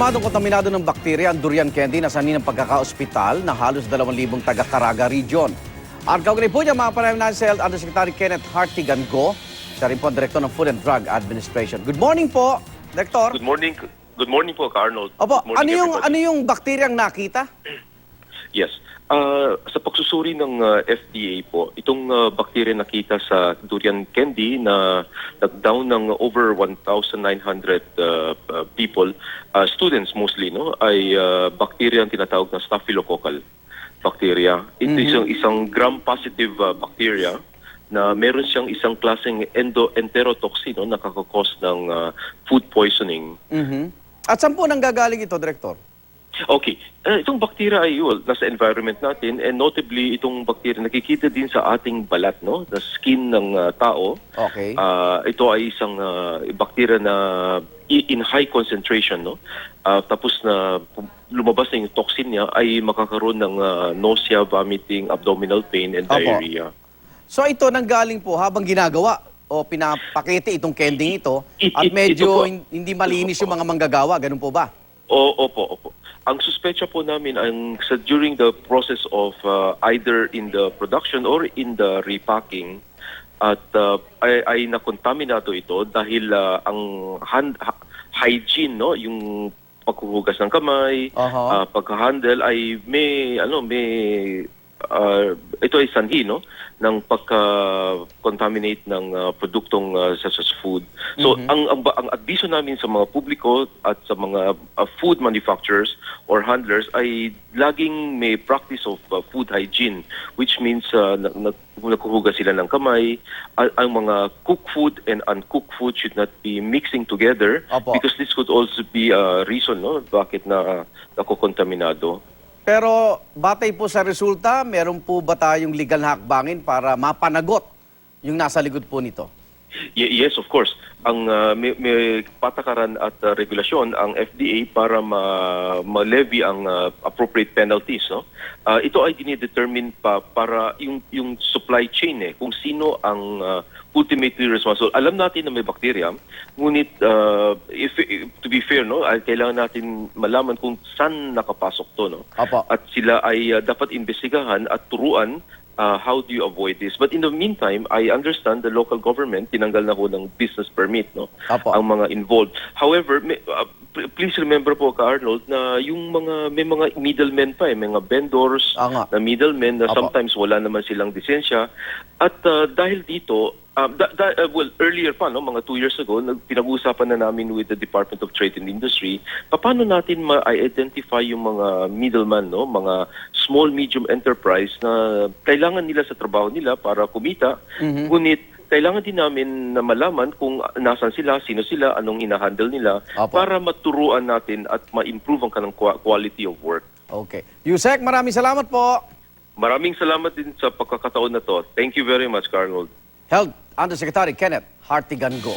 Kumpirmadong kontaminado ng bakterya ang durian candy na sanin ng pagkaka-ospital na halos 2,000 taga Caraga Region. At kaugnay po niya mga panayam natin sa Health Undersecretary Kenneth Hartigan Go, siya rin po ang Director ng Food and Drug Administration. Good morning po, Director. Good morning. Good morning po, Arnold. Opo, morning, ano yung, everybody. ano yung bakteryang nakita? Yes. Ah, sa pagsusuri ng ah, FDA po, itong uh, bakterya nakita sa durian candy na nag-down ng over 1,900 uh, uh, people, ah, students mostly, no, ay uh, bakterya ang tinatawag na staphylococcal bacteria. Ito isang isang gram-positive ah, bacteria na meron siyang isang klaseng endo-enterotoxin no, nakakakos ng ah, food poisoning. Mhm. At saan po nanggagaling ito, Director? Okay. Uh, itong bacteria ay well, nasa environment natin and notably itong bacteria nakikita din sa ating balat no, the skin ng uh, tao. Okay. Ah, ito ay isang uh, bacteria na in high concentration no. Ah, tapos na lumabas na yung toxin niya ay makakaroon ng uh, nausea, vomiting, abdominal pain and Opo. diarrhea. So ito nanggaling po habang ginagawa o pinapakete itong candy ito It- at it- medyo hin- hindi malinis yung mga manggagawa, ganun po ba? O, opo, opo. Ang suspecha po namin ang sa during the process of uh, either in the production or in the repacking at uh, ay, ay nakontaminado ito dahil uh, ang hand, ha- hygiene no yung paghuhugas ng kamay, Aha. uh, pagka-handle ay may ano may uh, ito ay sanhi no ng pagka-contaminate ng uh, produktong uh, such as food. So ang, ang ang adviso namin sa mga publiko at sa mga uh, food manufacturers or handlers ay laging may practice of uh, food hygiene which means uh, na, na, sila ng kamay. Ang, ang mga cooked food and uncooked food should not be mixing together Opo. because this could also be a reason no bakit na uh, nakokontaminado. Pero batay po sa resulta, meron po ba tayong legal na hakbangin para mapanagot yung nasa likod po nito? Ye- yes, of course. Ang uh, may, may patakaran at uh, regulasyon ang FDA para ma, ma-levy ang uh, appropriate penalties. No? Uh, ito ay dinidetermine pa para yung, yung supply chain eh, kung sino ang uh, ultimately responsible. Alam natin na may bacteria, ngunit uh, if, if- to be fair, no, ay kailangan natin malaman kung saan nakapasok to. No? Opo. At sila ay uh, dapat imbestigahan at turuan uh, how do you avoid this. But in the meantime, I understand the local government tinanggal na ho ng business permit no Apo. ang mga involved. However, may, uh, please remember po ka Arnold na yung mga may mga middlemen pa eh, may mga vendors Ah, nga. na middlemen na Apo. sometimes wala naman silang lisensya at uh, dahil dito um, da, da- uh, well earlier pa no mga two years ago nag, pinag-uusapan na namin with the Department of Trade and Industry paano natin ma-identify yung mga middleman no mga small medium enterprise na kailangan nila sa trabaho nila para kumita ngunit kailangan din namin na malaman kung nasan sila, sino sila, anong inahandle nila Apo. para maturuan natin at ma-improve ang kanang qua- quality of work. Okay. Yusek, maraming salamat po. Maraming salamat din sa pagkakataon na to. Thank you very much, Carnold. Health Undersecretary Kenneth Hartigan Go.